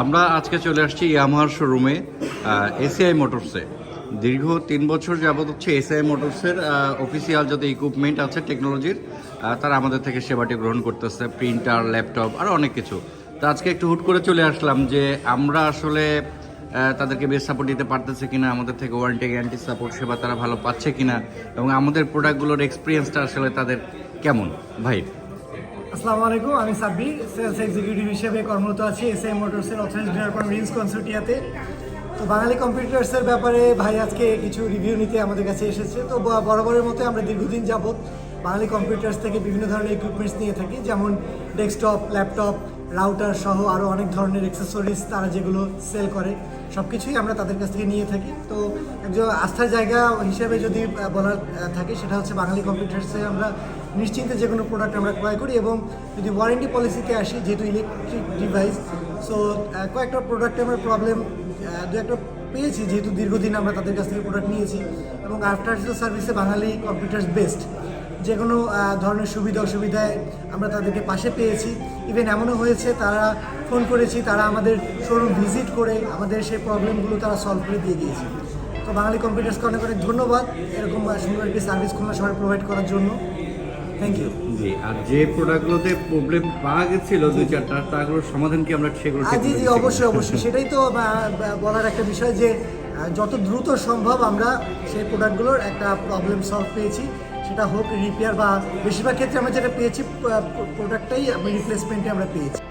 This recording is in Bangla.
আমরা আজকে চলে আসছি ইয়ামাহার শোরুমে এসিআই মোটরসে দীর্ঘ তিন বছর যাবত হচ্ছে এসিআই মোটরসের অফিসিয়াল যত ইকুইপমেন্ট আছে টেকনোলজির তারা আমাদের থেকে সেবাটি গ্রহণ করতেছে প্রিন্টার ল্যাপটপ আর অনেক কিছু। তো আজকে একটু হুট করে চলে আসলাম যে আমরা আসলে তাদেরকে বেস্ট সাপোর্ট দিতে পারতেছে কিনা, আমাদের থেকে ওয়ারেন্টি গ্যারান্টি সাপোর্ট সেবা তারা ভালো পাচ্ছে কিনা, এবং আমাদের প্রোডাক্টগুলোর এক্সপিরিয়েন্সটা আসলে তাদের কেমন? ভাই আসসালামু আলাইকুম, আমি সাব্বির সেলস এক্সিকিউটিভ হিসেবে কর্মরত আছি এস এম মোটরসের অথরাইজ ফার্ম রিন্স কনসুটিয়াতে তো বাঙালি কম্পিউটার্সের ব্যাপারে ভাই আজকে কিছু রিভিউ নিতে আমাদের কাছে এসেছে। তো বরাবরের মতো আমরা দীর্ঘদিন যাবৎ বাঙালি কম্পিউটার্স থেকে বিভিন্ন ধরনের ইকুইপমেন্টস নিয়ে থাকি, যেমন ডেস্কটপ ল্যাপটপ রাউটার সহ আরও অনেক ধরনের অ্যাক্সেসরিজ তারা যেগুলো সেল করে সব কিছুই আমরা তাদের কাছ থেকে নিয়ে থাকি। তো একজন আস্থার জায়গা হিসেবে যদি বলার থাকে, সেটা হচ্ছে বাঙালি কম্পিউটার্সে আমরা নিশ্চিন্তে যে কোনো প্রোডাক্ট আমরা ক্রয় করি এবং যদি ওয়ারেন্টি পলিসিতে আসি, যেহেতু ইলেকট্রিক ডিভাইস সো কয়েকটা প্রোডাক্টে আমরা প্রবলেম দু একটা পেয়েছি, যেহেতু দীর্ঘদিন আমরা তাদের কাছ থেকে প্রোডাক্ট নিয়েছি এবং আফটার সার্ভিসে বাঙালি কম্পিউটার্স বেস্ট যে কোনো ধরনের সুবিধা অসুবিধায় আমরা তাদেরকে পাশে পেয়েছি। ইভেন এমনও হয়েছে তারা ফোন করেছি তারা আমাদের শোরুম ভিজিট করে আমাদের সেই প্রবলেমগুলো তারা সলভ করে দিয়ে গিয়েছে তো বাঙালি কম্পিউটার্সকে অনেক অনেক ধন্যবাদ এরকম সুন্দর একটি সার্ভিস খুলনা শহরে প্রোভাইড করার জন্য। থ্যাংক ইউ জি আর যে প্রোডাক্টগুলোতে প্রবলেম পাওয়া গেছিল দুই চারটা তাগুলোর সমাধান কি আমরা সেগুলো জি জি অবশ্যই অবশ্যই। সেটাই তো বলার একটা বিষয় যে যত দ্রুত সম্ভব আমরা সেই প্রোডাক্টগুলোর একটা প্রবলেম সলভ পেয়েছি। সেটা হোক রিপেয়ার বা বেশিরভাগ ক্ষেত্রে আমরা যেটা পেয়েছি প্রোডাক্টটাই রিপ্লেসমেন্টে আমরা পেয়েছি।